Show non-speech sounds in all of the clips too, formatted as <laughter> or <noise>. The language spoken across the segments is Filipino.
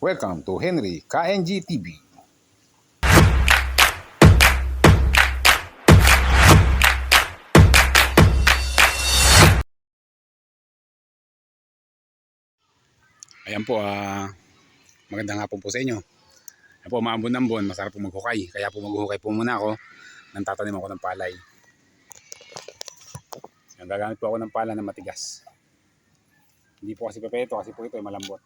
Welcome to Henry KNG TV. Ayan po, ah, magandang hapon po sa inyo. Ayan po, maambon-ambon, masarap po maghukay. Kaya po maghuhukay po muna ako nang tatanim ako ng palay. Ayan, gagamit po ako ng pala na matigas. Hindi po kasi pepeto kasi po ito ay malambot.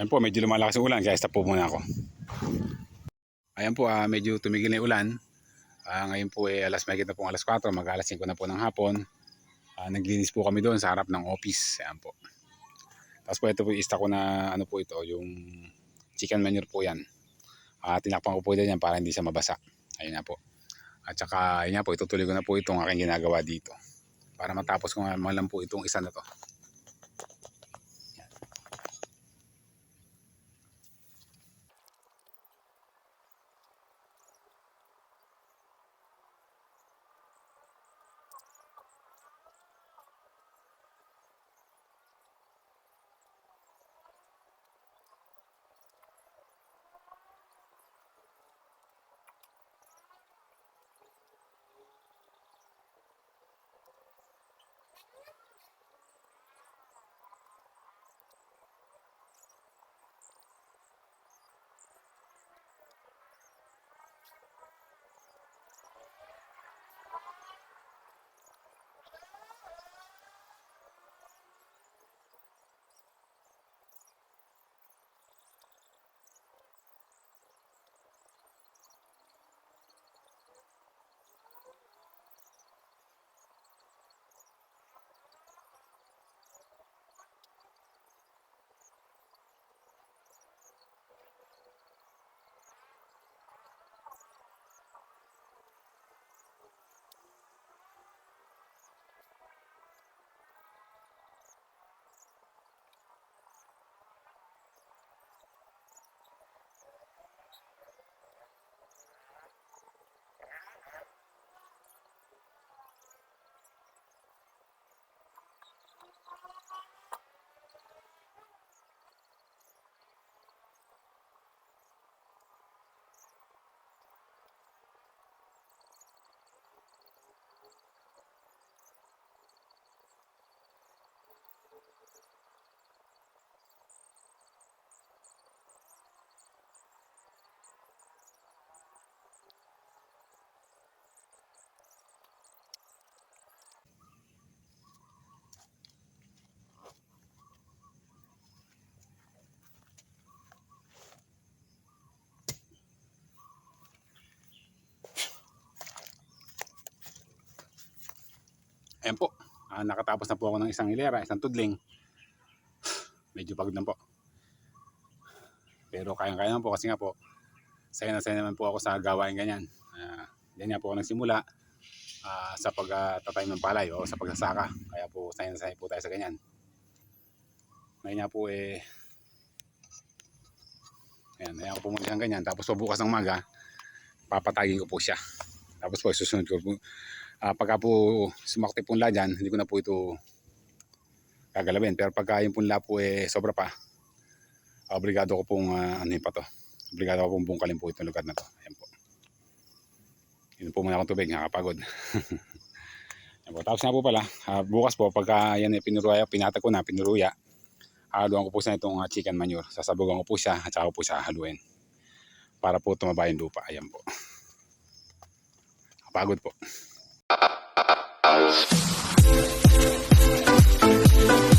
Ayan po, medyo lumalakas yung ulan kaya stop po muna ako. Ayan po, ah, medyo tumigil na yung ulan. Ah, ngayon po eh, alas may na po alas 4, mag alas 5 na po ng hapon. Ah, naglinis po kami doon sa harap ng office. Ayan po. Tapos po ito po ista ko na ano po ito, yung chicken manure po yan. Ah, tinakpan ko po din yan para hindi siya mabasa. Ayun na po. At saka, ayun nga po, itutuloy ko na po itong aking ginagawa dito. Para matapos ko nga lang po itong isa na to. Ayan po. Ah, nakatapos na po ako ng isang hilera, isang tudling. Medyo pagod na po. Pero kayang-kaya naman po kasi nga po, saya na saya naman po ako sa gawain ganyan. Uh, ganyan po ako nagsimula ah, sa pagtatay ng palay o sa pagsasaka. Kaya po saya na saya po tayo sa ganyan. Ngayon nga po eh, ayan, ayan ko po muna siyang ganyan. Tapos po bukas ng maga, papatagin ko po siya. Tapos po susunod ko po. Ah, pagka po sumakti po nila dyan, hindi ko na po ito gagalawin. Pero pagka yung punla po eh sobra pa, obligado ko pong ah, ano pa to. Obligado ko pong bungkalin po itong lugar na to. Ayan po. Yun po muna akong tubig, nakakapagod. <laughs> Ayan po. Tapos nga po pala, ah, bukas po, pagka yan eh, pinuruya, pinatag ko na, pinuruya, haluan ko po sa itong ah, chicken manure. Sasabugan ko po siya at saka ko po siya haluin. Para po tumaba yung lupa. Ayan po. Kapagod po. Thank